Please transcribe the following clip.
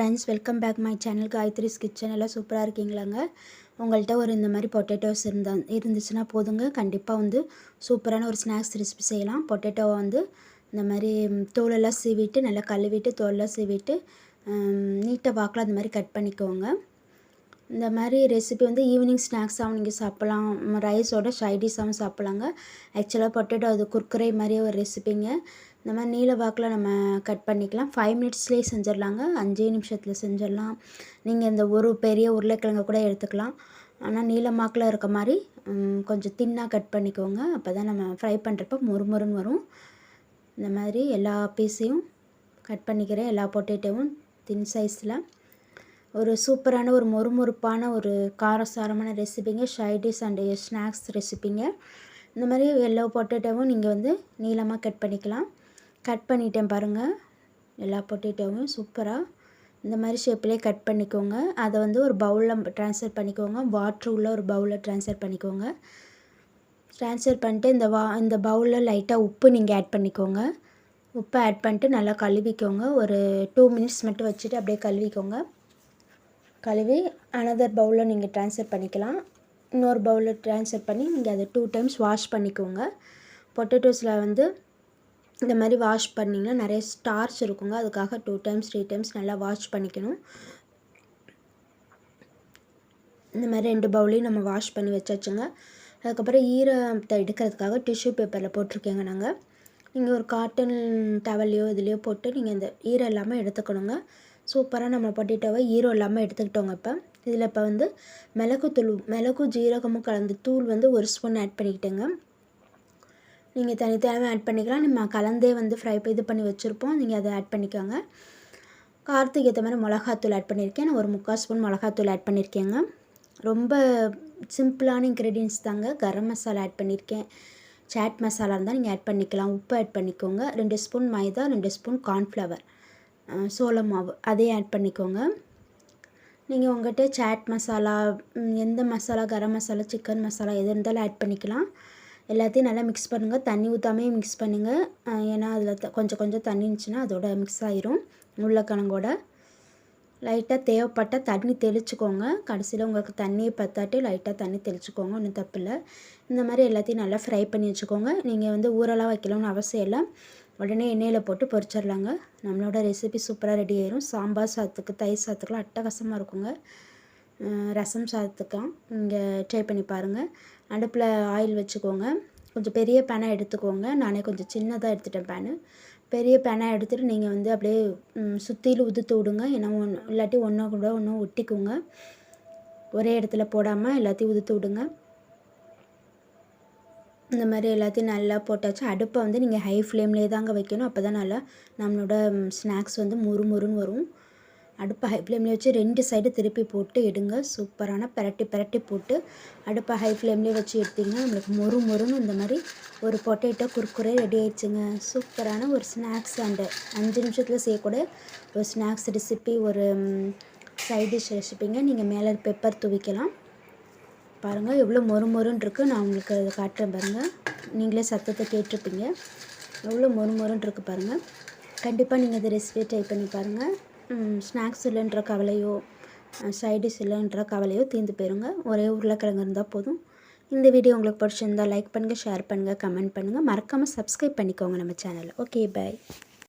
Friends welcome back my channel Gayathri's kitchen எல்லாம் சூப்பராக இருக்கீங்களாங்க? உங்கள்கிட்ட ஒரு இந்த மாதிரி பொட்டேட்டோஸ் இருந்தா இருந்துச்சுன்னா போதுங்க. கண்டிப்பாக வந்து சூப்பரான ஒரு ஸ்நாக்ஸ் ரெசிபி செய்யலாம். பொட்டேட்டோவை வந்து இந்த மாதிரி தோலெல்லாம் சீவிட்டு நல்லா கழுவிட்டு தோலெல்லாம் சீவிட்டு நீட்டை வாக்கில் அந்த மாதிரி கட் பண்ணிக்கோங்க. இந்த மாதிரி ரெசிபி வந்து ஈவினிங் ஸ்நாக்ஸாகவும் நீங்கள் சாப்பிட்லாம். ரைஸோட சைடிஷாகவும் சாப்பிட்லாங்க. ஆக்சுவலாக பொட்டேட்டோ அது குர்குரே மாதிரி ஒரு ரெசிபிங்க இந்த மாதிரி நீல வாக்கில் நம்ம கட் பண்ணிக்கலாம். ஃபைவ் மினிட்ஸ்லேயே செஞ்சிடலாங்க. அஞ்சே நிமிஷத்தில் செஞ்சிடலாம். நீங்கள் இந்த ஒரு பெரிய உருளைக்கிழங்கு கூட எடுத்துக்கலாம். ஆனால் நீளமாக்கில் இருக்க மாதிரி கொஞ்சம் தின்னாக கட் பண்ணிக்கோங்க. அப்போ தான் நம்ம ஃப்ரை பண்ணுறப்ப முறுமுறுன்னு வரும். இந்த மாதிரி எல்லா பீஸையும் கட் பண்ணிக்கிறேன். எல்லா பொட்டேட்டோவும் தின் சைஸில் ஒரு சூப்பரான ஒரு மொறுமொறுப்பான ஒரு காரசாரமான ரெசிபிங்க ஷைடிஷ் அண்டு ஸ்நாக்ஸ் ரெசிபிங்க இந்த மாதிரி எல்லோ பொட்டேட்டோவும் நீங்கள் வந்து நீளமாக கட் பண்ணிக்கலாம். கட் பண்ணிட்டேன் பாருங்கள் எல்லா பொட்டேட்டோவும் சூப்பராக இந்த மாதிரி ஷேப்லேயே கட் பண்ணிக்கோங்க. அதை வந்து ஒரு பவுலில் ட்ரான்ஸ்ஃபர் பண்ணிக்கோங்க. வாட்ரு உள்ள ஒரு பவுலில் ட்ரான்ஸ்ஃபர் பண்ணிக்கோங்க. ட்ரான்ஸ்ஃபர் பண்ணிட்டு இந்த வா இந்த பவுலில் லைட்டாக உப்பு நீங்கள் ஆட் பண்ணிக்கோங்க. உப்பை ஆட் பண்ணிட்டு நல்லா கழுவிக்கோங்க. ஒரு டூ மினிட்ஸ் மட்டும் வச்சுட்டு அப்படியே கழுவிக்கோங்க. கழுவி அனதர் பவுலில் நீங்கள் ட்ரான்ஸ்ஃபர் பண்ணிக்கலாம். இன்னொரு பவுலில் ட்ரான்ஸ்ஃபர் பண்ணி நீங்கள் அதை டூ டைம்ஸ் வாஷ் பண்ணிக்கோங்க. பொட்டேட்டோஸில் வந்து இந்த மாதிரி வாஷ் பண்ணிங்கன்னா நிறைய ஸ்டார்ச் இருக்குங்க. அதுக்காக டூ டைம்ஸ் த்ரீ டைம்ஸ் நல்லா வாஷ் பண்ணிக்கணும். இந்த மாதிரி ரெண்டு பவுலையும் நம்ம வாஷ் பண்ணி வச்சாச்சுங்க. அதுக்கப்புறம் ஈரத்தை எடுக்கிறதுக்காக டிஷ்யூ பேப்பரில் போட்டிருக்கேங்க நாங்கள் நீங்கள் ஒரு காட்டன் டவல்லையோ இதுலேயோ போட்டு நீங்கள் இந்த ஈரம் இல்லாமல் எடுத்துக்கணுங்க. சூப்பராக நம்ம பொட்டேட்டோவை ஈரம் இல்லாமல் எடுத்துக்கிட்டோங்க இப்போ. இதில் இப்போ வந்து மிளகுத்தூள் மிளகு ஜீரகமும் கலந்து தூள் வந்து ஒரு ஸ்பூன் ஆட் பண்ணிக்கிட்டேங்க. நீங்கள் தனித்தனியாக ஆட் பண்ணிக்கலாம். நம்ம கலந்தே வந்து ஃப்ரை இது பண்ணி வச்சுருப்போம். நீங்கள் அதை ஆட் பண்ணிக்கோங்க. காரத்துக்கு ஏற்ற மாதிரி மிளகாத்தூள் ஆட் பண்ணியிருக்கேன் நான் ஒரு முக்கால் ஸ்பூன் மிளகாத்தூள் ஆட் பண்ணியிருக்கேங்க ரொம்ப சிம்பிளான இன்க்ரீடியன்ஸ் தாங்க. கரம் மசாலா ஆட் பண்ணியிருக்கேன் சாட் மசாலா இருந்தால் நீங்கள் ஆட் பண்ணிக்கலாம். உப்பு ஆட் பண்ணிக்கோங்க. ரெண்டு ஸ்பூன் மைதா ரெண்டு ஸ்பூன் கார்ன்ஃப்ளவர் சோள மாவு. அதையும் ஆட் பண்ணிக்கோங்க. நீங்கள் உங்கள்கிட்ட சாட் மசாலா எந்த மசாலா கரம் மசாலா சிக்கன் மசாலா எது இருந்தாலும் ஆட் பண்ணிக்கலாம். எல்லாத்தையும் நல்லா மிக்ஸ் பண்ணுங்கள் தண்ணி ஊற்றாமே மிக்ஸ் பண்ணுங்கள் ஏன்னா அதில் கொஞ்சம் கொஞ்சம் தண்ணி இருந்துச்சுன்னா அதோட மிக்ஸ் ஆயிரும். உருளைக்கிழங்கோட. லைட்டாக தேவைப்பட்டால் தண்ணி தெளிச்சுக்கோங்க. கடைசியில் உங்களுக்கு தண்ணியை பற்றாட்டி லைட்டாக தண்ணி தெளிச்சுக்கோங்க. ஒன்றும் தப்பு இல்லை. இந்த மாதிரி எல்லாத்தையும் நல்லா ஃப்ரை பண்ணி வச்சுக்கோங்க. நீங்கள் வந்து ஊரெல்லாம் வைக்கணும்னு அவசியம் இல்லை. உடனே எண்ணெயில் போட்டு பொரிச்சிடலாங்க. நம்மளோட ரெசிபி சூப்பராக ரெடி ஆயிரும். சாம்பார் சாதத்துக்கு தயிர் சாதத்துக்குலாம் அட்டகாசமாக இருக்குங்க. ரசம் சாதத்துக்கெலாம் இங்கே ட்ரை பண்ணி பாருங்கள் அடுப்பில் ஆயில் வச்சுக்கோங்க. கொஞ்சம் பெரிய பேனை எடுத்துக்கோங்க. நானே கொஞ்சம் சின்னதாக எடுத்துட்டேன் பேனு பெரிய பேனை எடுத்துகிட்டு நீங்கள் வந்து அப்படியே சுற்றிலும் உதுத்து விடுங்க. ஏன்னா ஒன்று இல்லாட்டி ஒன்றா கூட ஒன்றும் ஒட்டிக்குங்க. ஒரே இடத்துல போடாமல் எல்லாத்தையும் உதுத்து விடுங்க. இந்த மாதிரி எல்லாத்தையும் நல்லா போட்டாச்சு. அடுப்பை வந்து நீங்கள் ஹை ஃப்ளேம்லேயே தாங்க வைக்கணும். அப்போ தான் நல்லா நம்மளோட ஸ்நாக்ஸ் வந்து முறு முறுன்னு வரும். அடுப்பை ஹை ஃப்ளேம்லேயே வச்சு ரெண்டு சைடு திருப்பி போட்டு எடுங்க. சூப்பரான பரட்டி பரட்டி போட்டு அடுப்பை ஹை ஃப்ளேம்லேயே வச்சு எடுத்திங்கன்னா நம்மளுக்கு மொறு மொறுன்னு இந்த மாதிரி ஒரு பொட்டேட்டோ குறுக்குறே ரெடி ஆயிடுச்சுங்க. சூப்பரான ஒரு ஸ்நாக்ஸ் அண்டு அஞ்சு நிமிஷத்தில் செய்யக்கூட ஒரு ஸ்நாக்ஸ் ரெசிபி ஒரு சைட் டிஷ் ரெசிபிங்க நீங்கள் மேலே பெப்பர் துவிக்கலாம். பாருங்கள் எவ்வளோ மொறு மொறுன்னு இருக்குது நான் உங்களுக்கு அதை காட்டுறேன் பாருங்கள் நீங்களே சத்தத்தை கேட்டிருப்பீங்க. எவ்வளோ மொறு மொறுன்னு இருக்குது பாருங்கள் கண்டிப்பாக நீங்கள் இந்த ரெசிபியை ட்ரை பண்ணி பாருங்கள் ஸ்நாக்ஸ் இல்லைன்ற கவலையோ சைடிஷ் இல்லைன்ற கவலையோ தீர்ந்து போயிருங்க. ஒரே உருளைக்கிழங்கு இருந்தால் போதும். இந்த வீடியோ உங்களுக்கு பிடிச்சிருந்தால் லைக் பண்ணுங்கள் ஷேர் பண்ணுங்கள் கமெண்ட் பண்ணுங்கள் மறக்காமல் சப்ஸ்கிரைப் பண்ணிக்கோங்க நம்ம சேனலில் ஓகே பாய்